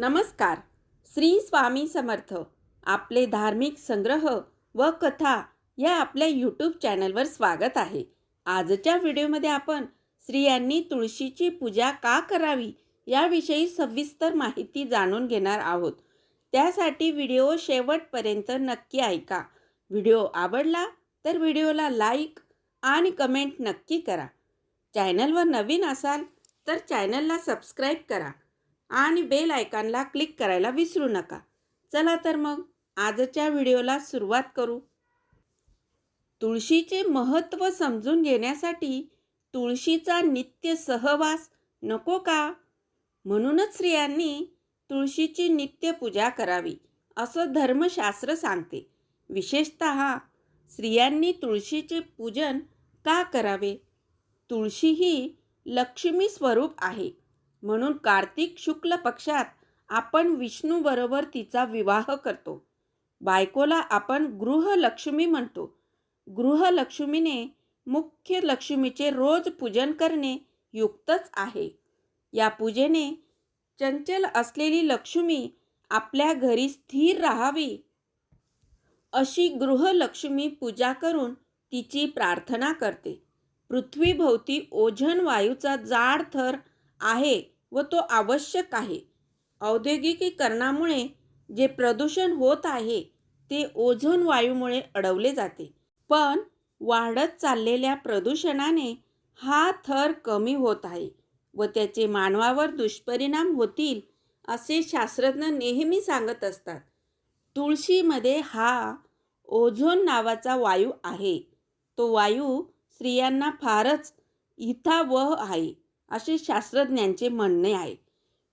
नमस्कार. श्री स्वामी समर्थ. आपले धार्मिक संग्रह व कथा या आपल्या यूट्यूब चॅनलवर स्वागत आहे. आजच्या व्हिडिओमध्ये आपण स्त्रियांनी तुळशीची पूजा का करावी याविषयी सविस्तर माहिती जाणून घेणार आहोत. त्यासाठी व्हिडिओ शेवटपर्यंत नक्की ऐका. व्हिडिओ आवडला तर व्हिडिओला लाईक आणि कमेंट नक्की करा. चॅनलवर नवीन असाल तर चॅनलला सबस्क्राईब करा. आणि बेल आयकॉनला क्लिक करायला विसरू नका. चला तर मग आजच्या व्हिडिओला सुरुवात करू. तुळशीचे महत्त्व समजून घेण्यासाठी तुळशीचा नित्य सहवास नको का? म्हणूनच स्त्रियांनी तुळशीची नित्य पूजा करावी असं धर्मशास्त्र सांगते. विशेषत स्त्रियांनी तुळशीचे पूजन का करावे? तुळशी ही लक्ष्मी स्वरूप आहे. म्हणून कार्तिक शुक्ल पक्षात आपण विष्णूबरोबर तिचा विवाह करतो. बायकोला आपण गृहलक्ष्मी म्हणतो. गृहलक्ष्मीने मुख्य लक्ष्मीचे रोज पूजन करणे युक्तच आहे. या पूजेने चंचल असलेली लक्ष्मी आपल्या घरी स्थिर राहावी अशी गृहलक्ष्मी पूजा करून तिची प्रार्थना करते. पृथ्वीभोवती ओझन वायूचा जाड थर आहे व तो आवश्यक आहे. औद्योगिकीकरणामुळे जे प्रदूषण होत आहे ते ओझोन वायूमुळे अडवले जाते. पण वाढत चाललेल्या प्रदूषणाने हा थर कमी होत आहे व त्याचे मानवावर दुष्परिणाम होतील असे शास्त्रज्ञ नेहमी सांगत असतात. तुळशीमध्ये हा ओझोन नावाचा वायू आहे. तो वायू स्त्रियांना फारच हितावह आहे. असे शास्त्रज्ञांचे म्हणणे आहे.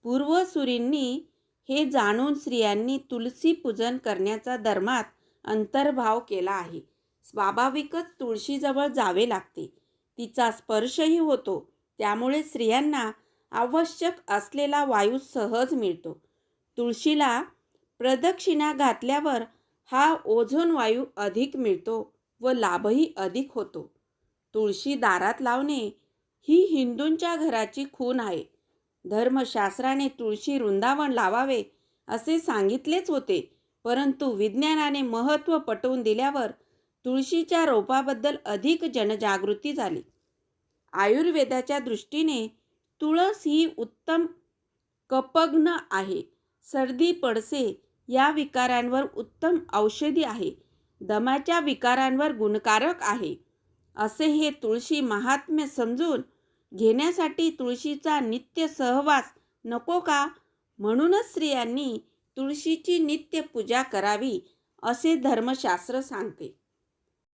पूर्वसुरींनी हे जाणून स्त्रियांनी तुलसी पूजन करण्याचा धर्मात अंतर्भाव केला आहे. स्वाभाविकच तुळशीजवळ जावे लागते. तिचा स्पर्शही होतो. त्यामुळे स्त्रियांना आवश्यक असलेला वायू सहज मिळतो. तुळशीला प्रदक्षिणा घातल्यावर हा ओझोन वायू अधिक मिळतो व लाभही अधिक होतो. तुळशी दारात लावणे ही हिंदूंच्या घराची खून आहे. धर्मशास्त्राने तुळशी वृंदावन लावावे असे सांगितलेच होते परंतु विज्ञानाने महत्त्व पटवून दिल्यावर तुळशीच्या रोपाबद्दल अधिक जनजागृती झाली. आयुर्वेदाच्या दृष्टीने तुळस ही उत्तम कपग्न आहे. सर्दी पडसे या विकारांवर उत्तम औषधी आहे. दमाच्या विकारांवर गुणकारक आहे. असे हे तुळशी महात्म्य समजून घेण्यासाठी तुळशीचा नित्य सहवास नको का? म्हणूनच स्त्रियांनी तुळशीची नित्य पूजा करावी असे धर्मशास्त्र सांगते.